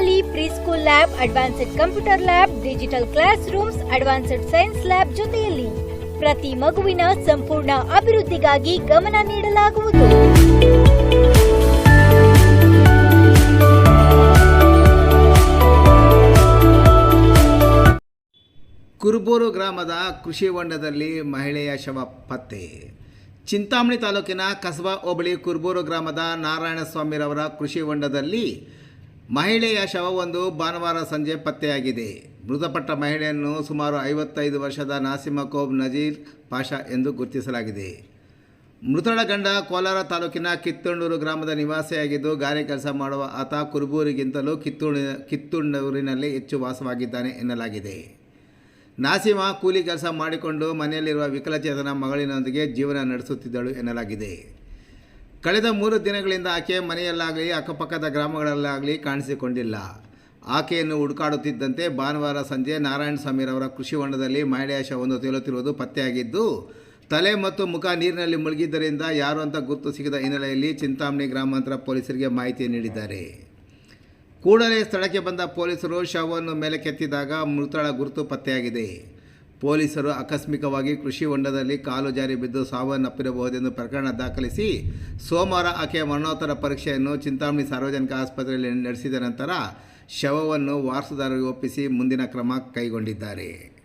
ನಮ್ಮಲ್ಲಿ pre school lab advanced computer lab digital classrooms advanced science lab ಜೊತೆಯಲ್ಲಿ ಪ್ರತಿ ಮಗುವಿನ ಸಂಪೂರ್ಣ ಅಭಿವೃದ್ಧಿಗಾಗಿ ಗಮನ ನೀಡಲಾಗುವುದು. ಕುರುಬೂರು ಗ್ರಾಮದ ಕೃಷಿ ಹೊಂಡದಲ್ಲಿ ಮಹಿಳೆಯ ಶವ ಪತ್ತೆ. ಚಿಂತಾಮಣಿ ತಾಲೂಕಿನ ಕಸಬಾ ಹೋಬಳಿ ಕುರುಬೂರು ಗ್ರಾಮದ ನಾರಾಯಣಸ್ವಾಮಿರವರ ಕೃಷಿ ಹೊಂಡದಲ್ಲಿ ಮಹಿಳೆಯ ಶವವೊಂದು ಭಾನುವಾರ ಸಂಜೆ ಪತ್ತೆಯಾಗಿದೆ. ಮೃತಪಟ್ಟ ಮಹಿಳೆಯನ್ನು ಸುಮಾರು ಐವತ್ತೈದು ವರ್ಷದ ನಾಸಿಮಕೋಬ್ ನಜೀರ್ ಪಾಷಾ ಎಂದು ಗುರುತಿಸಲಾಗಿದೆ. ಮೃತಳ ಗಂಡ ಕೋಲಾರ ತಾಲೂಕಿನ ಕಿತ್ತೂಣ್ಣೂರು ಗ್ರಾಮದ ನಿವಾಸಿಯಾಗಿದ್ದು, ಗಾರೆ ಕೆಲಸ ಮಾಡುವ ಆತ ಕುರುಬೂರಿಗಿಂತಲೂ ಕಿತ್ತೂಣ ಕಿತ್ತುಂಡೂರಿನಲ್ಲಿ ಹೆಚ್ಚು ವಾಸವಾಗಿದ್ದಾನೆ ಎನ್ನಲಾಗಿದೆ. ನಾಸಿಮ ಕೂಲಿ ಕೆಲಸ ಮಾಡಿಕೊಂಡು ಮನೆಯಲ್ಲಿರುವ ವಿಕಲಚೇತನ ಮಗಳಿನೊಂದಿಗೆ ಜೀವನ ನಡೆಸುತ್ತಿದ್ದಳು ಎನ್ನಲಾಗಿದೆ. ಕಳೆದ ಮೂರು ದಿನಗಳಿಂದ ಆಕೆ ಮನೆಯಲ್ಲಾಗಲಿ, ಅಕ್ಕಪಕ್ಕದ ಗ್ರಾಮಗಳಲ್ಲಾಗಲಿ ಕಾಣಿಸಿಕೊಂಡಿಲ್ಲ. ಆಕೆಯನ್ನು ಹುಡುಕಾಡುತ್ತಿದ್ದಂತೆ ಭಾನುವಾರ ಸಂಜೆ ನಾರಾಯಣ ನಾರಾಯಣಸ್ವಾಮಿರವರ ಕೃಷಿ ಹೊಂಡದಲ್ಲಿ ಮಹಿಳೆಯ ಶವವನ್ನು ತೇಲುತ್ತಿರುವುದು ಪತ್ತೆಯಾಗಿದ್ದು, ತಲೆ ಮತ್ತು ಮುಖ ನೀರಿನಲ್ಲಿ ಮುಳುಗಿದ್ದರಿಂದ ಯಾರು ಅಂತ ಗುರುತು ಸಿಗದ ಹಿನ್ನೆಲೆಯಲ್ಲಿ ಚಿಂತಾಮಣಿ ಗ್ರಾಮಾಂತರ ಪೊಲೀಸರಿಗೆ ಮಾಹಿತಿ ನೀಡಿದ್ದಾರೆ. ಕೂಡಲೇ ಸ್ಥಳಕ್ಕೆ ಬಂದ ಪೊಲೀಸರು ಶವವನ್ನು ಮೇಲಕ್ಕೆತ್ತಿದಾಗ ಮೃತಳ ಗುರುತು ಪತ್ತೆಯಾಗಿದೆ. ಪೊಲೀಸರು ಆಕಸ್ಮಿಕವಾಗಿ ಕೃಷಿ ಹೊಂಡದಲ್ಲಿ ಕಾಲು ಜಾರಿ ಬಿದ್ದು ಸಾವನ್ನಪ್ಪಿರಬಹುದೆಂದು ಪ್ರಕರಣ ದಾಖಲಿಸಿ ಸೋಮವಾರ ಆಕೆಯ ಮರಣೋತ್ತರ ಪರೀಕ್ಷೆಯನ್ನು ಚಿಂತಾಮಣಿ ಸಾರ್ವಜನಿಕ ಆಸ್ಪತ್ರೆಯಲ್ಲಿ ನಡೆಸಿದ ನಂತರ ಶವವನ್ನು ವಾರಸುದಾರರಿಗೆ ಒಪ್ಪಿಸಿ ಮುಂದಿನ ಕ್ರಮ ಕೈಗೊಂಡಿದ್ದಾರೆ.